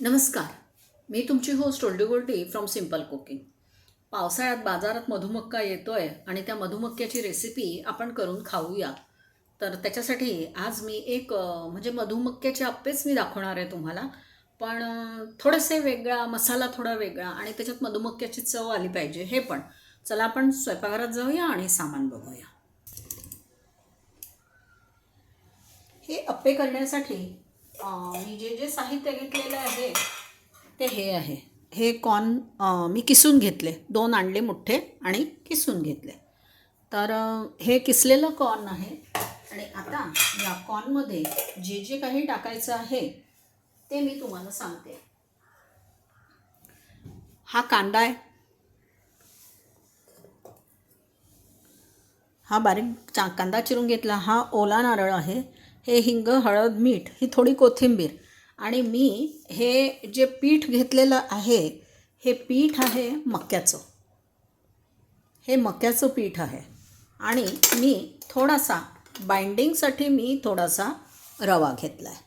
नमस्कार. मी तुमची host oldie goldie from simple cooking पावसाळ्यात बाजारात मधुमक्का येतो आहे आणि त्या मधुमक्क्याची रेसिपी आपण करून खाऊया. तर त्याच्यासाठी आज मी एक म्हणजे मधुमक्क्याचे अप्पेच मी दाखवणार आहे तुम्हाला. पण थोडेसे वेगळा मसाला थोडा वेगळा आणि त्याच्यात मधुमक्क्याची चव आली पाहिजे हे पण. चला आपण स्वयंपाकघरात जाऊया आणि सामान बघूया. हे अप्पे करण्यासाठी मी जे जे साहित्य घेतलेलं आहे ते हे आहे. हे कॉर्न मी किसून घेतले. दोन आणले मोठे आणि किसून घेतले. तर हे किसलेलं कॉर्न आहे. आणि आता या कॉर्नमध्ये जे जे काही टाकायचं आहे ते मी तुम्हाला सांगते. हा कांदा आहे. हा बारीक चा कांदा चिरून घेतला. हा ओला नारळ आहे. हे हिंग हळद मीठ ही थोडी कोथिंबीर. आणि मी हे जे पीठ घेतलेलं आहे हे पीठ आहे मक्याचं. हे मक्याचं पीठ आहे. आणि मी थोडासा बाइंडिंगसाठी मी थोडासा रवा घेतला आहे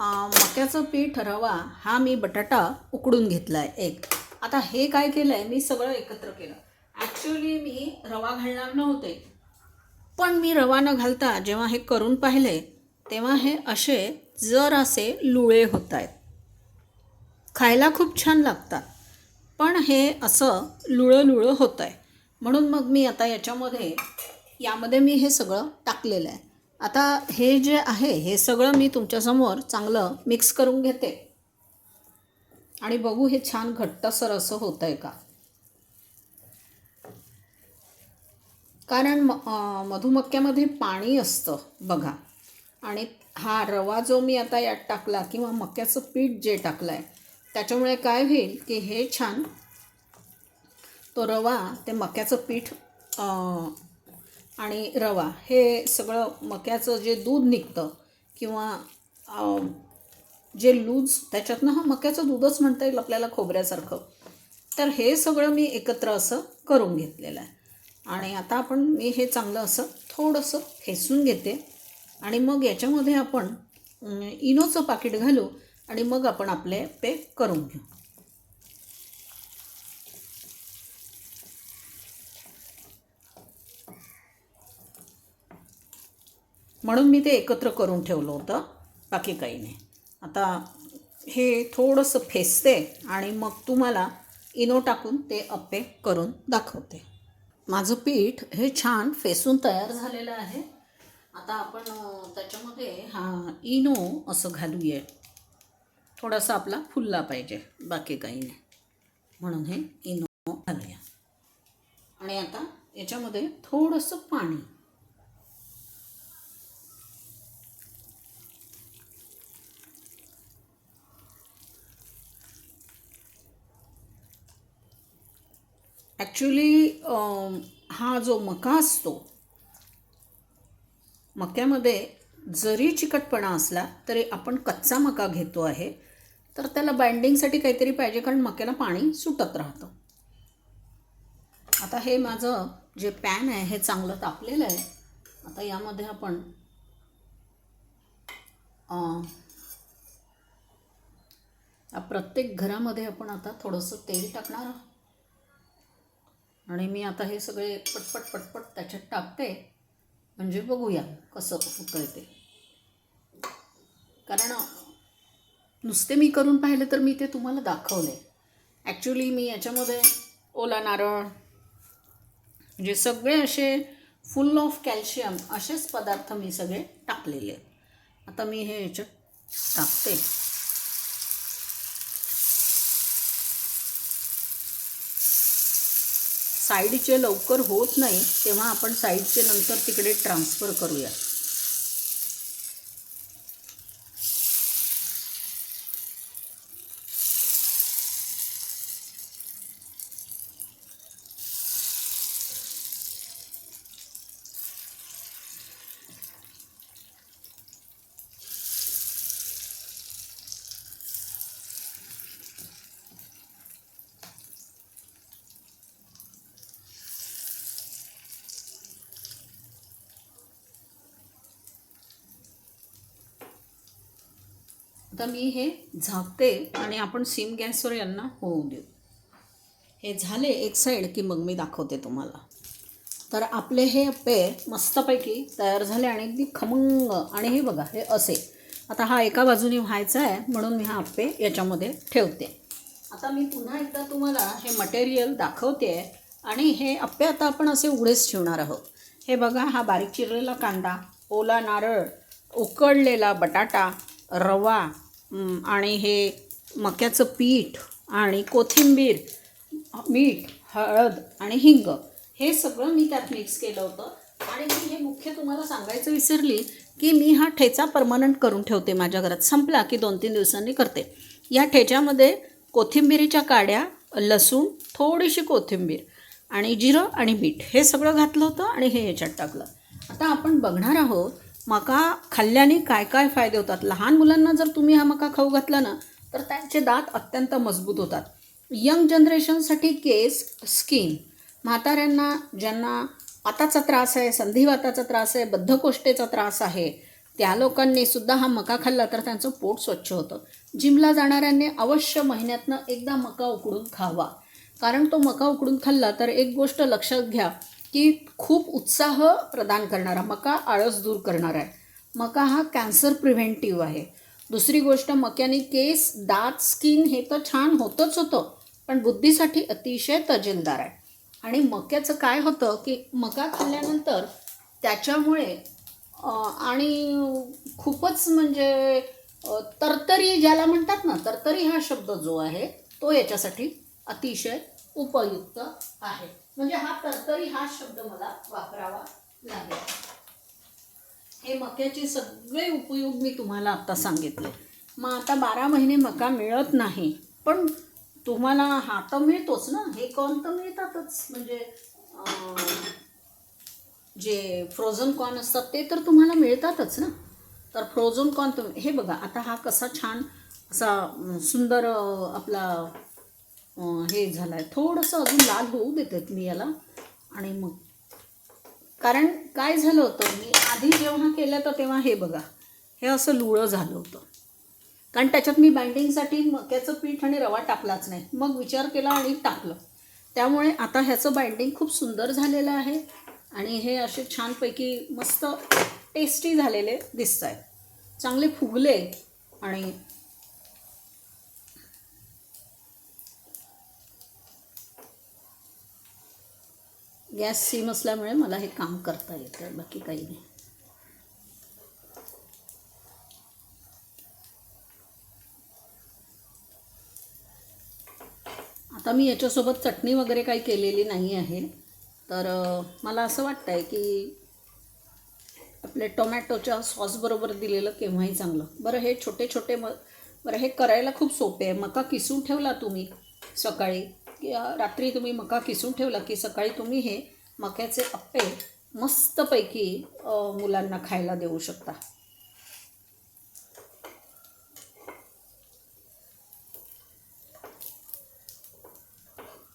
मक्याचं पीठ रवा हा मी बटाटा उकडून घेतला आहे एक. आता हे काय केलं आहे मी सगळं एकत्र केलं. ॲक्च्युली मी रवा घालणार नव्हते. पण मी रवा न घालता जेव्हा हे करून पाहिले तेव्हा हे असे जर असे लुळे होत आहेत खायला खूप छान लागतात पण हे असं लुळं लुळं होतं आहे म्हणून मग मी आता याच्यामध्ये यामध्ये मी हे सगळं टाकलेलं आहे. आता हे जे आहे हे सगळं मी तुमच्यासमोर चांगलं मिक्स करून घेते. आणि बघू हे छान घट्टसर असं होतं आहे का? कारण म मधुमक्क्यामध्ये पाणी असतं बघा. आणि हा रवा जो मी आता यात टाकला किंवा मक्याचं पीठ जे टाकलं आहे त्याच्यामुळे काय होईल की हे छान तो रवा ते मक्याचं पीठ आणि रवा हे सगळं मक्याचं जे दूध निघतं किंवा जे लूज त्याच्यातनं हा मक्याचं दूधच म्हणता येईल आपल्याला खोबऱ्यासारखं. तर हे सगळं मी एकत्र असं करून घेतलेलं आहे. आणि आता आपण मी हे चांगलं असं थोडंसं फेसून घेते. आणि मग याच्यामध्ये आपण इनोचं पाकिट घालू आणि मग आपण आपले पे करून घेऊ. म्हणून मी ते एकत्र करून ठेवलं होतं बाकी काही नाही आता हे थोडंसं फेसते आणि मग तुम्हाला इनो टाकून ते अप्पे करून दाखवते. माझं पीठ हे छान फेसून तयार झालेलं आहे. आता आपण त्याच्यामध्ये हा इनो असं घालूया. थोडासा आपला फुलला पाहिजे बाकी काही नाही. म्हणून हे इनो घालूया. आणि आता याच्यामध्ये थोडंसं पाणी ॲक्च्युली um, हा जो मका असतो मक्यामध्ये जरी चिकटपणा असला तरी आपण कच्चा मका घेतो आहे तर त्याला बाइंडिंगसाठी काहीतरी पाहिजे कारण मक्याला पाणी सुटत राहतं. आता हे माझं जे पॅन आहे हे चांगलं तापलेलं आहे. आता यामध्ये आपण प्रत्येक घरामध्ये आपण आता थोडंसं तेल टाकणार आहोत. आणि मी आता हे सगळे पटपट पटपट त्याच्यात टाकते. म्हणजे बघूया कसं होतं ते. कारण नुसते मी करून पाहिले तर मी ते तुम्हाला दाखवले. ॲक्च्युली मी याच्यामध्ये ओला नारळ म्हणजे सगळे असे फुल ऑफ कॅल्शियम असेच पदार्थ मी सगळे टाकलेले आता मी हे याच्यात टाकते. साईडचे लवकर होत नाही तेव्हा आपण साईडचे नंतर तिकडे ट्रान्सफर करूया. आता मी हे झाकते आणि आपण सिम गॅसवर यांना होऊ देऊ. हे झाले एक साईड की मग मी दाखवते तुम्हाला. तर आपले हे अप्पे मस्तपैकी तयार झाले आणि अगदी खमंग. आणि हे बघा हे असे. आता हा एका बाजूने व्हायचा आहे म्हणून मी हा अप्पे याच्यामध्ये ठेवते. आता मी पुन्हा एकदा तुम्हाला हे मटेरियल दाखवते आणि हे अप्पे आता आपण असे उघडेच ठेवणार आहोत. हे बघा हा बारीक चिरलेला कांदा ओला नारळ उकडलेला बटाटा रवा आणि हे मक्याचं पीठ आणि कोथिंबीर मीठ हळद आणि हिंग हे सगळं मी त्यात मिक्स केलं होतं. आणि मी हे मुख्य तुम्हाला सांगायचं विसरली की मी हा ठेचा परमनंट करून ठेवते माझ्या घरात. संपला की दोन तीन दिवसांनी करते. या ठेच्यामध्ये कोथिंबिरीच्या काड्या लसूण थोडीशी कोथिंबीर आणि जिरं आणि मीठ हे सगळं घातलं होतं आणि हे ह्याच्यात टाकलं. आता आपण बघणार आहोत मका खाल्ल्याने काय काय फायदे होतात? लहान मुलांना जर तुम्ही हा मका खाऊ घातला ना तर त्यांचे दात अत्यंत मजबूत होतात. यंग जनरेशनसाठी केस स्किन. म्हाताऱ्यांना ज्यांना आताचा त्रास आहे संधिवाताचा त्रास आहे बद्धकोष्ठेचा त्रास आहे त्या लोकांनी सुद्धा हा मका खाल्ला तर त्यांचं पोट स्वच्छ होतं. जिमला जाणाऱ्यांनी अवश्य महिन्यातनं एकदा मका उकडून खावा. कारण तो मका उकडून खाल्ला तर एक गोष्ट लक्षात घ्या की खूप उत्साह प्रदान करणारा मका आळस दूर करणारा आहे. मका हा कॅन्सर प्रिव्हेंटिव्ह आहे. दुसरी गोष्ट मक्याने केस दात स्किन हे तर छान होतंच होतं पण बुद्धीसाठी अतिशय तजेलदार आहे. आणि मक्याचं काय होतं की मका खाल्ल्यानंतर त्याच्यामुळे आणि खूपच म्हणजे तरतरी ज्याला म्हणतात ना तरतरी हा शब्द जो आहे तो याच्यासाठी अतिशय उपयुक्त आहे. म्हणजे हा तरतरी हा शब्द मला वापरावा लागेल. हे मक्याचे सगळे उपयोग मी तुम्हाला आत्ता सांगितले. मग आता बारा महिने मका मिळत नाही पण तुम्हाला हा तर मिळतोच ना? हे कॉर्न तर मिळतातच. म्हणजे जे फ्रोझन कॉर्न असतात ते तर तुम्हाला मिळतातच ना? तर फ्रोझन कॉर्न तुम्ही हे बघा आता हा कसा छान असा सुंदर आपला हे झालं आहे थोडंसं अजून लाल होऊ देतात मी याला. आणि मग कारण काय झालं होतं मी आधी जेव्हा केलं तर तेव्हा हे बघा हे असं लुळं झालं होतं. कारण त्याच्यात मी बाइंडिंगसाठी मक्याचं पीठ आणि रवा टाकलाच नाही. मग विचार केला आणि टाकलं. त्यामुळे आता ह्याचं बाइंडिंग खूप सुंदर झालेलं आहे. आणि हे असे छानपैकी मस्त टेस्टी झालेले दिसत आहेत चांगले फुगले आणि गॅस सीम असल्यामुळे मला हे काम करता येतं बाकी काही नाही. आता मी याच्यासोबत चटणी वगैरे काही केलेली नाही आहे. तर मला असं वाटतं आहे की आपले टोमॅटोच्या सॉसबरोबर दिलेलं केव्हाही चांगलं. बरं हे छोटे छोटे म बरं हे करायला खूप सोपे आहे. मका किसून ठेवला तुम्ही सकाळी. की रात्री तुम्ही मका किसून ठेवला की सकाळी तुम्ही हे मक्याचे अप्पे मस्तपैकी मुलांना खायला देऊ शकता.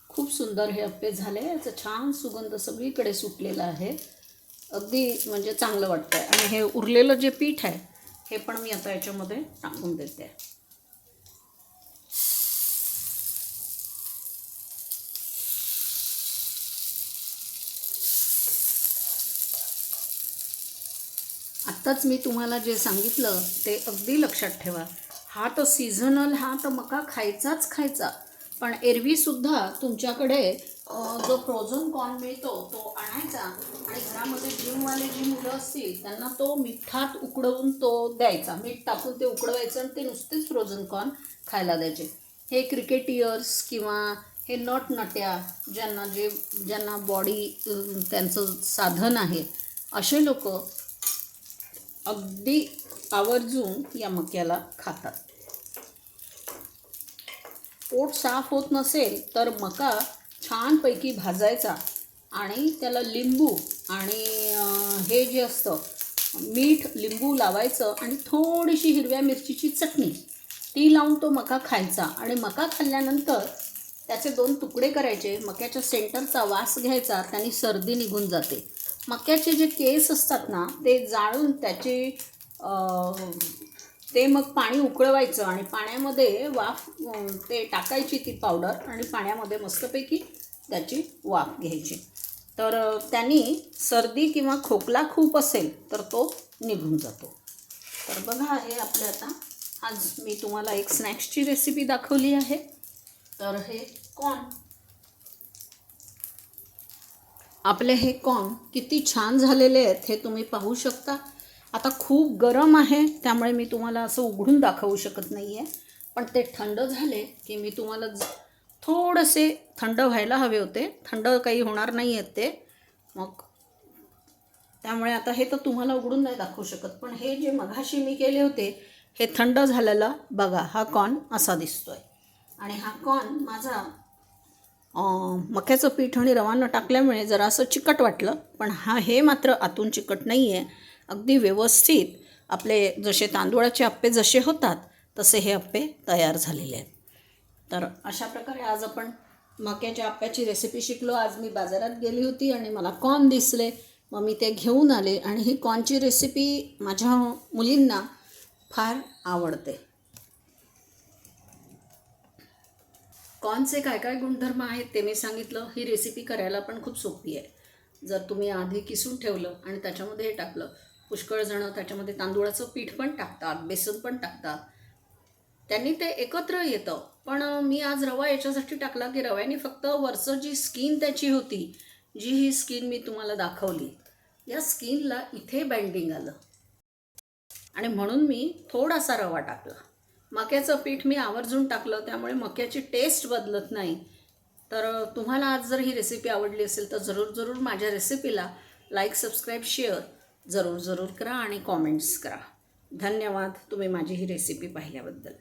खूप सुंदर हे अप्पे झाले. याचा छान सुगंध सगळीकडे सुटलेला आहे. अगदी म्हणजे चांगलं वाटतं आहे आणि हे उरलेलं जे पीठ आहे हे पण मी आता याच्यामध्ये टाकून देते. आत्ताच मी तुम्हाला जे सांगितलं ते अगदी लक्षात ठेवा. हा तर सीझनल हा तर मका खायचाच खायचा. पण एरवीसुद्धा तुमच्याकडे जो फ्रोझन कॉर्न मिळतो तो आणायचा. आणि घरामध्ये जिमवाले जी मुलं असतील त्यांना तो मिठात उकडवून तो द्यायचा. मीठ टाकून ते उकडवायचं आणि ते नुसतेच फ्रोझन कॉर्न खायला द्यायचे. हे क्रिकेटियर्स किंवा हे नट नट्या ज्यांना जे ज्यांना बॉडी त्यांचं साधन आहे असे लोक अगदी आवर्जून या मक्याला खातात. पोट साफ होत नसेल तर मका छानपैकी भाजायचा आणि त्याला लिंबू आणि हे जे असतं मीठ लिंबू लावायचं आणि थोडीशी हिरव्या मिरचीची चटणी. ती लावून तो मका खायचा आणि मका खाल्ल्यानंतर त्याचे दोन तुकडे करायचे. मक्याच्या सेंटरचा वास घ्यायचा त्याने सर्दी निघून जाते. मक्याचे जे केस असतात ना ते जाळून त्याची ते मग पाणी उकळवायचं आणि पाण्यामध्ये वाफ ते टाकायची ती पावडर आणि पाण्यामध्ये मस्तपैकी त्याची वाफ घ्यायची. तर त्यांनी सर्दी किंवा खोकला खूप असेल तर तो निघून जातो. तर बघा हे आपल्या आता आज मी तुम्हाला एक स्नॅक्सची रेसिपी दाखवली आहे. तर हे कॉर्न आपले हे कॉर्न किती छान झालेले आहेत हे तुम्ही पाहू शकता. आता खूप गरम आहे त्यामुळे मी तुम्हाला असं उघडून दाखवू शकत नाही आहे पण ते थंड झाले की मी तुम्हाला थोडेसे थंड व्हायला हवे होते. थंड काही होणार नाही आहेत ते. मग त्यामुळे आता हे तर तुम्हाला उघडून नाही दाखवू शकत. पण हे जे मघाशी मी केले होते हे थंड झालेला बघा हा कॉर्न असा दिसतो आहे आणि हा कॉर्न माझा मक्याचं पीठ आणि रवानं टाकल्यामुळे जरा असं चिकट वाटलं पण हा हे मात्र आतून चिकट नाही आहे अगदी व्यवस्थित आपले जसे तांदूळाचे अप्पे जसे होतात तसे हे अप्पे तयार झालेले आहेत. तर अशा प्रकारे आज आपण मक्याच्या आप्प्याची रेसिपी शिकलो. आज मी बाजारात गेली होती आणि मला कॉर्न दिसले. मग मी ते घेऊन आले आणि ही कॉर्नची रेसिपी माझ्या मुलींना फार आवडते. कॉर्नचे काय काय गुणधर्म आहेत ते मी सांगितलं. ही रेसिपी करायला पण खूप सोपी आहे. जर तुम्ही आधी किसून ठेवलं आणि त्याच्यामध्ये हे टाकलं पुष्कळ जणं त्याच्यामध्ये तांदूळाचं पीठ पण टाकतात बेसन पण टाकतात. त्यांनी ते एकत्र येतं. पण मी आज रवा याच्यासाठी टाकला की रव्याने फक्त वरचं जी स्किन त्याची होती जी ही स्किन मी तुम्हाला दाखवली या स्किनला इथे बँडिंग आलं. आणि म्हणून मी थोडासा रवा टाकला. मक्याचं पीठ मी आवर्जून टाकलं त्यामुळे मक्याची टेस्ट बदलत नाही. तर तुम्हाला आज जर ही रेसिपी आवडली असेल तर जरूर जरूर माझ्या रेसिपीला लाईक सबस्क्राईब शेअर जरूर जरूर करा आणि कॉमेंट्स करा. धन्यवाद. तुम्ही माझी ही रेसिपी पाहिल्याबद्दल.